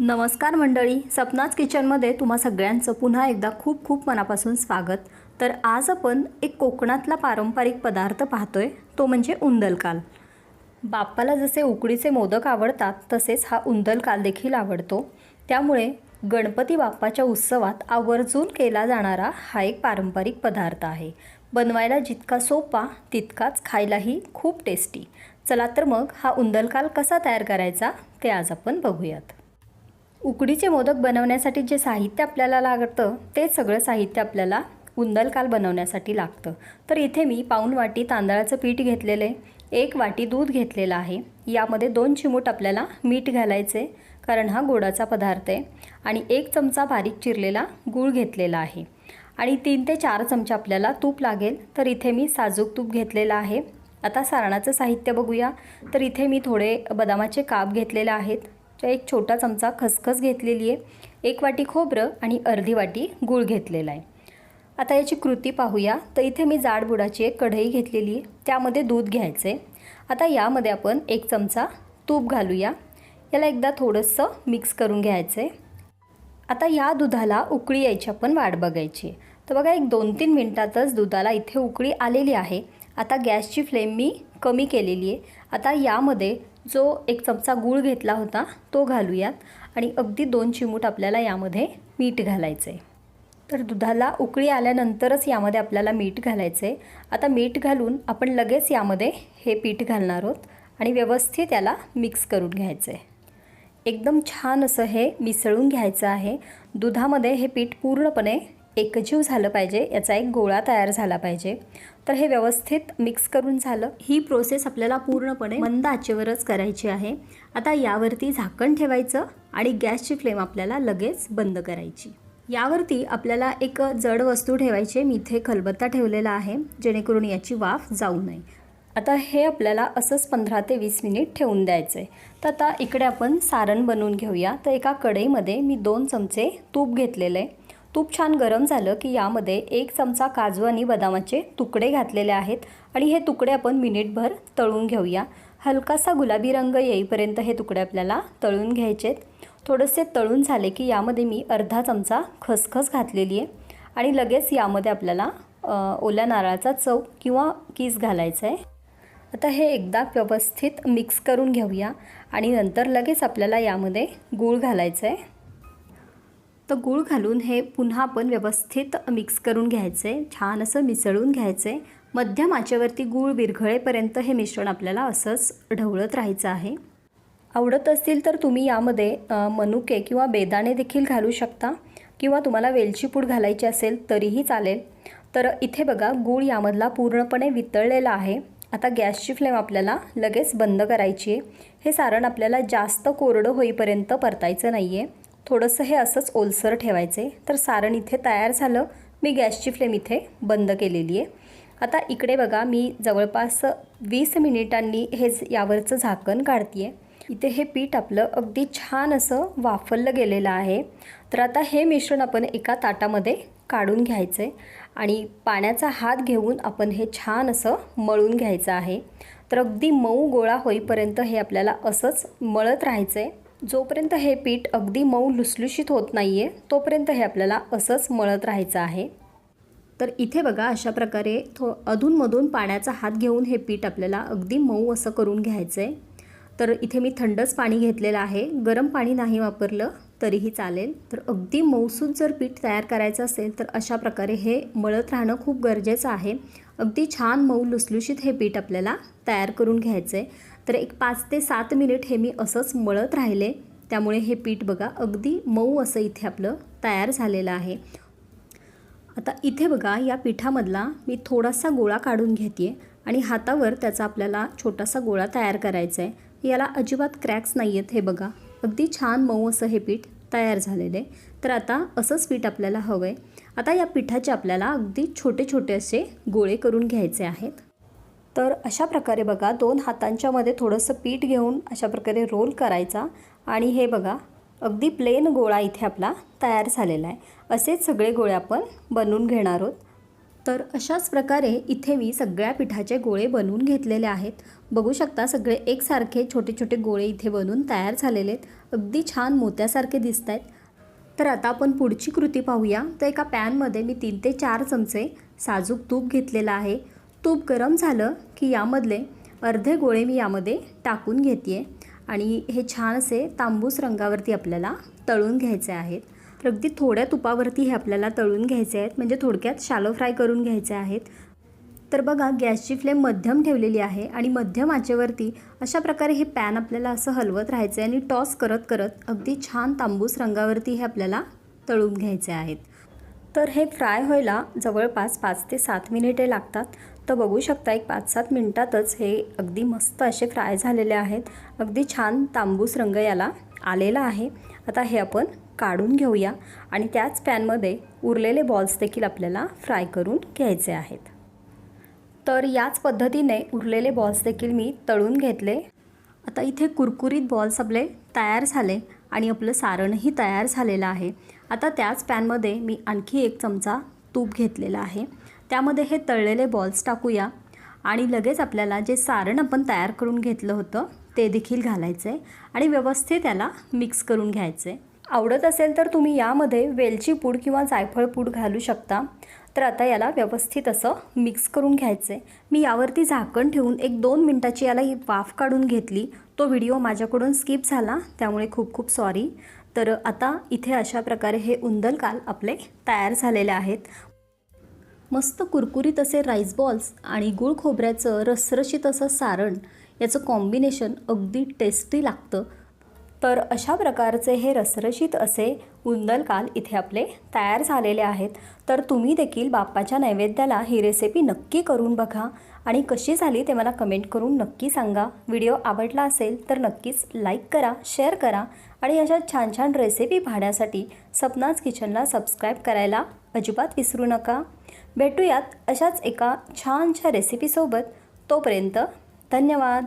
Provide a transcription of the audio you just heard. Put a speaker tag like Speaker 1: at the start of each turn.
Speaker 1: नमस्कार मंडळी सपनाच किचनमध्ये तुम्हा सगळ्यांचं पुन्हा एकदा खूप खूप मनापासून स्वागत. तर आज आपण एक कोकणातला पारंपरिक पदार्थ पाहतोय तो म्हणजे उंदलकाल. बाप्पाला जसे उकडीचे मोदक आवडतात तसेच हा उंदलकाल देखील आवडतो. त्यामुळे गणपती बाप्पाच्या उत्सवात आवर्जून केला जाणारा हा एक पारंपरिक पदार्थ आहे. बनवायला जितका सोपा तितकाच खायलाही खूप टेस्टी चला तर मग हा उंदलकाल कसा तयार करायचा ते आज आपण बघूयात. उकडीचे मोदक बनवण्यासाठी जे साहित्य आपल्याला लागतं ते सगळं साहित्य आपल्याला उंदलकाल बनवण्यासाठी लागतं. तर इथे मी पाऊण वाटी तांदळाचं पीठ घेतलेलं आहे एक वाटी दूध घेतलेलं आहे. यामध्ये दोन चिमूट आपल्याला मीठ घालायचे कारण हा गोडाचा पदार्थ आहे. आणि एक चमचा बारीक चिरलेला गूळ घेतलेला आहे. आणि तीन ते चार चमचे आपल्याला तूप लागेल. तर इथे मी साजूक तूप घेतलेलं आहे. आता सारणाचं साहित्य बघूया. तर इथे मी थोडे बदामाचे काप घेतलेले आहेत. तर एक छोटा चमचा खसखस घेतलेली आहे. एक वाटी खोबरं आणि अर्धी वाटी गूळ घेतलेला आहे. आता याची कृती पाहूया. तर इथे मी जाडबुडाची एक कढई घेतलेली आहे. त्यामध्ये दूध घ्यायचे आता यामध्ये आपण एक चमचा तूप घालूया. याला एकदा थोडंसं मिक्स करून घ्यायचं आहे आता या दुधाला उकळी यायची आपण वाट बघायची. तर बघा एक दोन तीन मिनटातच दुधाला इथे उकळी आलेली आहे. आता गॅसची फ्लेम मी कमी केलेली आहे. आता यामध्ये जो एक चमचा गूळ घेतला होता तो घालूयात. आणि अगदी दोन चिमूट आपल्याला यामध्ये मीठ घालायचं आहे तर दुधाला उकळी आल्यानंतरच यामध्ये आपल्याला मीठ घालायचं आहे आता मीठ घालून आपण लगेच यामध्ये हे पीठ घालणार आहोत आणि व्यवस्थित याला मिक्स करून घ्यायचं आहे एकदम छान असं हे मिसळून घ्यायचं आहे. दुधामध्ये हे पीठ पूर्णपणे एकजीव झालं पाहिजे याचा एक गोळा तयार झाला पाहिजे. तर हे व्यवस्थित मिक्स करून झालं. ही प्रोसेस आपल्याला पूर्णपणे मंद आचेवरच करायची आहे. आता यावरती झाकण ठेवायचं आणि गॅसची फ्लेम आपल्याला लगेच बंद करायची. यावरती आपल्याला एक जड वस्तू ठेवायची मी इथे खलबत्ता ठेवलेला आहे जेणेकरून याची वाफ जाऊ नये. आता हे आपल्याला असंच पंधरा ते वीस मिनिट ठेवून द्यायचं आहे तर आता इकडे आपण सारण बनवून घेऊया. तर एका कढईमध्ये मी दोन चमचे तूप घेतलेलं. आहे तूप छान गरम झालं की यामध्ये एक चमचा काजू आणि बदामाचे तुकडे घातलेले आहेत. आणि हे तुकडे आपण मिनिटभर तळून घेऊया. हलकासा गुलाबी रंग येईपर्यंत हे तुकडे आपल्याला तळून घ्यायचे आहेत थोडेसे तळून झाले की यामध्ये मी अर्धा चमचा खसखस घातलेली आहे. आणि लगेच यामध्ये आपल्याला ओल्या नारळाचा चव किंवा किस घालायचा आहे. आता हे एकदा व्यवस्थित मिक्स करून घेऊया. आणि नंतर लगेच आपल्याला यामध्ये गूळ घालायचं आहे. तर गूळ घालून हे पुन्हा आपण व्यवस्थित मिक्स करून घ्यायचं. आहे छान असं मिसळून घ्यायचं. आहे मध्यम आचेवरती गूळ विरघळेपर्यंत हे मिश्रण आपल्याला असंच ढवळत राहायचं आहे. आवडत असतील तर तुम्ही यामध्ये मनुके किंवा बेदाणे देखील घालू शकता. किंवा तुम्हाला वेलची पूड घालायची असेल तरीही चालेल. तर इथे बघा गूळ यामधला पूर्णपणे वितळलेला आहे. आता गॅसची फ्लेम आपल्याला लगेच बंद करायची आहे. हे सारण आपल्याला जास्त कोरडं होईपर्यंत परतायचं नाही आहे थोडंसं हे असंच ओलसर ठेवायचे. तर सारण इथे तयार झालं. मी गॅसची फ्लेम इथे बंद केलेली आहे. आता इकडे बघा मी जवळपास वीस मिनिटांनी हे यावरचं झाकण काढते आहे इथे हे पीठ आपलं अगदी छान असं वाफरलं गेलेलं आहे. तर आता हे मिश्रण आपण एका ताटामध्ये काढून घ्यायचं आहे आणि पाण्याचा हात घेऊन आपण हे छान असं मळून घ्यायचं आहे. तर अगदी मऊ गोळा होईपर्यंत हे आपल्याला असंच मळत राहायचं आहे जोपर्यंत हे पीठ अगदी मऊ लुसलुशीत होत नाही आहे तोपर्यंत हे आपल्याला असंच मळत राहायचं आहे. तर इथे बघा अशा प्रकारे थो अधूनमधून पाण्याचा हात घेऊन हे पीठ आपल्याला अगदी मऊ असं करून घ्यायचं आहे तर इथे मी थंडच पाणी घेतलेलं आहे. गरम पाणी नाही वापरलं तरीही चालेल. तर अगदी मऊसूद जर पीठ तयार करायचं असेल तर अशा प्रकारे हे मळत राहणं खूप गरजेचं आहे. अगदी छान मऊ लुसलुशीत हे पीठ आपल्याला तयार करून घ्यायचं आहे तर एक पाच ते सात मिनिट हे मी असंच मळत राहिले. त्यामुळे हे पीठ बघा अगदी मऊ असं इथे आपलं तयार झालेलं आहे. आता इथे बघा या पिठामधला मी थोडासा गोळा काढून घेते आणि हातावर त्याचा आपल्याला छोटासा गोळा तयार करायचा आहे. याला अजिबात क्रॅक्स नाही आहेत हे बघा. अगदी छान मऊ असं हे पीठ तयार झालेलं आहे. तर आता असंच पीठ आपल्याला हवं आहे आता या पिठाचे आपल्याला अगदी छोटे छोटे असे गोळे करून घ्यायचे आहेत. तर अशा प्रकारे बघा दोन हातांच्या मध्ये थोडंसं पीठ घेऊन अशा प्रकारे रोल करायचा. आणि हे बघा अगदी प्लेन गोळा इथे आपला तयार झालेला आहे. असेच सगळे गोळे आपण बनवून घेणार आहोत. तर अशाच प्रकारे इथे मी सगळ्या पिठाचे गोळे बनवून घेतलेले आहेत. बघू शकता सगळे एकसारखे छोटे छोटे गोळे इथे बनवून तयार झालेले आहेत. अगदी छान मोत्यासारखे दिसत आहेत. तर आता आपण पुढची कृती पाहूया. तर एका पॅनमध्ये मी तीन ते चार चमचे साजूक तूप घेतलेलं आहे. तूप गरम झालं की यामधले अर्धे गोळे मी यामध्ये टाकून घेते आणि हे छान असे तांबूस रंगावरती आपल्याला तळून घ्यायचे आहेत. तर अगदी थोड्या तुपावरती हे आपल्याला तळून घ्यायचे आहेत. म्हणजे थोडक्यात शालो फ्राय करून घ्यायचे आहेत. तर बघा गॅसची फ्लेम मध्यम ठेवलेली आहे आणि मध्यम आचेवरती अशा प्रकारे हे पॅन आपल्याला असं हलवत राहायचं आहे आणि टॉस करत करत अगदी छान तांबूस रंगावरती हे आपल्याला तळून घ्यायचे आहेत. तर हे फ्राय व्हायला जवळपास पाच ते सात मिनिटे लागतात. तर बघू शकता एक पाच सात मिनटातच हे अगदी मस्त असे फ्राय झालेले आहेत. अगदी छान तांबूस रंग याला आलेला आहे. आता हे आपण काढून घेऊया आणि त्याच पॅनमध्ये उरलेले बॉल्स देखील आपल्याला फ्राय करून घ्यायचे आहेत. तर याच पद्धतीने उरलेले बॉल्स देखील मी तळून घेतले. आता इथे कुरकुरीत बॉल्स आपले तयार झाले आणि आपलं सारणही तयार झालेलं आहे. आता त्याच पॅनमध्ये मी आणखी एक चमचा तूप घेतलेला आहे. त्यामध्ये हे तळलेले बॉल्स टाकूया. आणि लगेच आपल्याला जे सारण आपण तयार करून घेतलं होतं ते देखील घालायचं आहे आणि व्यवस्थित याला मिक्स करून घ्यायचं आहे आवडत असेल तर तुम्ही यामध्ये वेलची पूड किंवा जायफळ पूड घालू शकता. तर आता याला व्यवस्थित असं मिक्स करून घ्यायचं आहे मी यावरती झाकण ठेवून एक दोन मिनटाची याला ही वाफ काढून घेतली. तो व्हिडिओ माझ्याकडून स्किप झाला. त्यामुळे खूप खूप सॉरी तर आता इथे अशा प्रकारे हे उंदलकाल आपले तयार झालेले आहेत. मस्त कुरकुरीत असे राईस बॉल्स आणि गुळ खोबऱ्याचं रसरशीत असं सारण याचं कॉम्बिनेशन अगदी टेस्टी लागतं. तर अशा प्रकारचे हे रसरशीत असे उंदलकाल इथे आपले तयार झालेले आहेत. तर तुम्ही देखील बाप्पाच्या नैवेद्याला ही रेसिपी नक्की करून बघा आणि कशी झाली ते मला कमेंट करून नक्की सांगा. व्हिडिओ आवडला असेल तर नक्कीच लाईक करा शेअर करा आणि अशा छान छान रेसिपी पाहण्यासाठी सपनाज किचनला सबस्क्राईब करायला अजिबात विसरू नका. भेटूयात अशाच एका छानशा रेसिपीसोबत तोपर्यंत धन्यवाद.